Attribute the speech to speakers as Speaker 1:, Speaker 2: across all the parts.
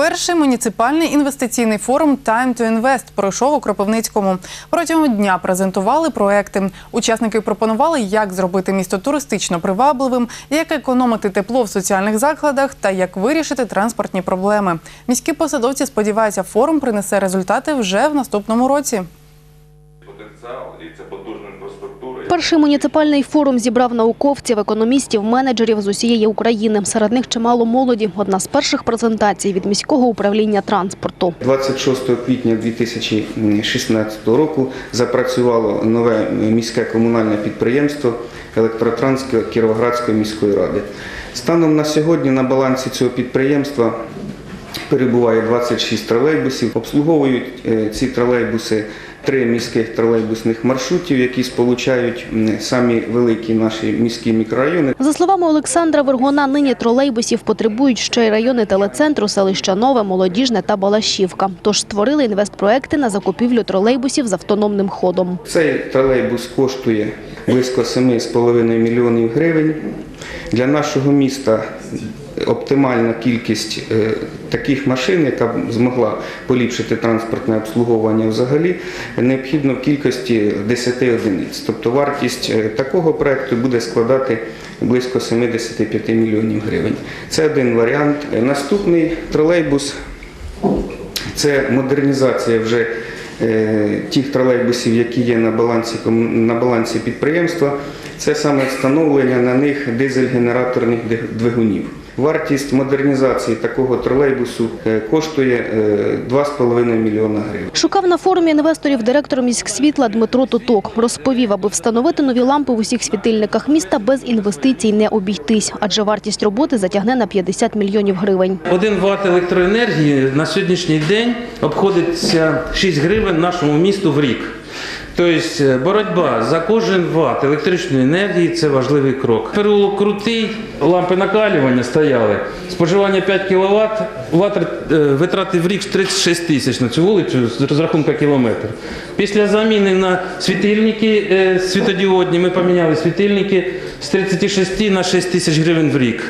Speaker 1: Перший муніципальний інвестиційний форум Time to Invest пройшов у Кропивницькому. Протягом дня презентували проекти. Учасники пропонували, як зробити місто туристично привабливим, як економити тепло в соціальних закладах та як вирішити транспортні проблеми. Міські посадовці сподіваються, форум принесе результати вже в наступному році.
Speaker 2: Перший муніципальний форум зібрав науковців, економістів, менеджерів з усієї України. Серед них чимало молоді. Одна з перших презентацій від міського управління транспорту.
Speaker 3: 26 квітня 2016 року запрацювало нове міське комунальне підприємство Електротранс Кіровоградської міської ради. Станом на сьогодні на балансі цього підприємства перебуває 26 тролейбусів. Обслуговують е, ці тролейбуси три міських тролейбусних маршрутів, які сполучають самі великі наші міські мікрорайони.
Speaker 2: За словами Олександра Вергона, нині тролейбусів потребують ще й райони телецентру, селища Нове, Молодіжне та Балашівка. Тож створили інвестпроекти на закупівлю тролейбусів з автономним ходом.
Speaker 3: Цей тролейбус коштує близько 7,5 мільйонів гривень. Для нашого міста оптимальна кількість е, таких машин, яка б змогла поліпшити транспортне обслуговування взагалі, необхідно в кількості 10 одиниць. Тобто вартість е, такого проекту буде складати близько 75 мільйонів гривень. Це один варіант. Наступний тролейбус це модернізація вже тих тролейбусів, які є на балансі, на балансі підприємства. Це саме встановлення на них дизель-генераторних двигунів. Вартість модернізації такого тролейбусу е, коштує е, 2,5 мільйона гривень.
Speaker 2: Шукав на форумі інвесторів директор міськсвітла Дмитро Туток. Розповів, аби встановити нові лампи в усіх світильниках міста без інвестицій не обійтись, адже вартість роботи затягне на 50 мільйонів гривень.
Speaker 4: 1 Вт електроенергії на сьогоднішній день обходиться 6 гривень нашому місту в рік. Тобто е, боротьба за кожен ват електричної енергії це важливий крок. Переулок крутий, лампи накалювання стояли. Споживання 5 кВт, ватр е, витрати в рік 36 тисяч на цю вулицю з розрахунку кілометр. Після заміни на світильники е, світодіодні ми поміняли світильники з 36 на 6 тисяч гривень в рік.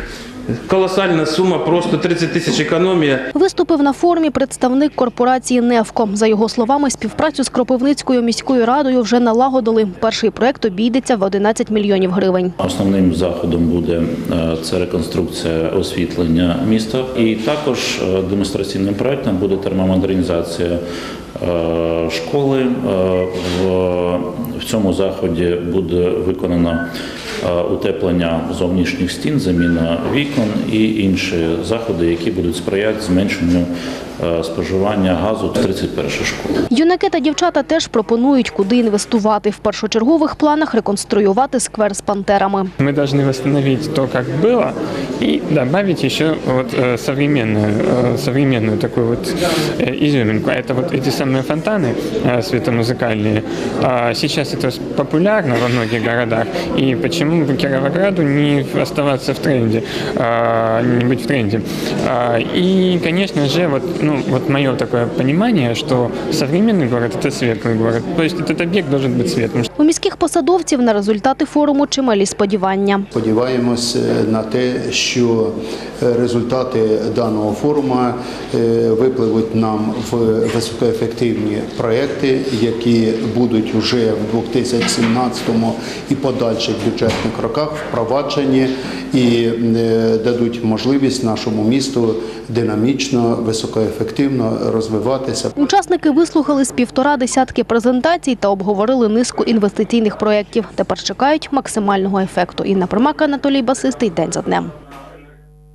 Speaker 4: Колосальна сума, просто 30 тисяч економія.
Speaker 2: Виступив на форумі представник корпорації «Невко». За його словами, співпрацю з Кропивницькою міською радою вже налагодили. Перший проект обійдеться в 11 мільйонів гривень.
Speaker 5: Основним заходом буде е, це реконструкція освітлення міста, і також е, демонстраційним проектом буде термомодернізація е, школи. В в цьому заході буде виконано утеплення зовнішніх стін, заміна вікон і інші заходи, які будуть сприяти зменшенню е, споживання газу з 31 школи.
Speaker 2: Юнаки та дівчата теж пропонують, куди інвестувати. В першочергових планах реконструювати сквер з пантерами.
Speaker 6: Мы должны восстановить то, как было, и добавить еще вот э, современную, э, современную такую вот э, изюминку. Это вот эти самые фонтаны э, светомузыкальные. А Сейчас это популярно во многих городах. И почему бы Кировограду не оставаться в тренде, а, не быть в тренде? А, И, конечно же, вот, ну, вот мое такое понимание, что современный город – это светлый город. То есть этот объект должен быть светлым.
Speaker 2: У міських посадовців на результати форуму чималі сподівання.
Speaker 7: Сподіваємось е, на те, що е, результати даного форуму е, випливуть нам в високоефективні проекти, які будуть вже в 2017 і подальших бюджетних роках впроваджені і е, дадуть можливість нашому місту динамічно, високоефективно розвиватися.
Speaker 2: Учасники вислухали з півтора десятки презентацій та обговорили низку інвестиційних проєктів. Тепер чекають максимального ефекту. Інна Примак, Анатолій Басистий. День за днем.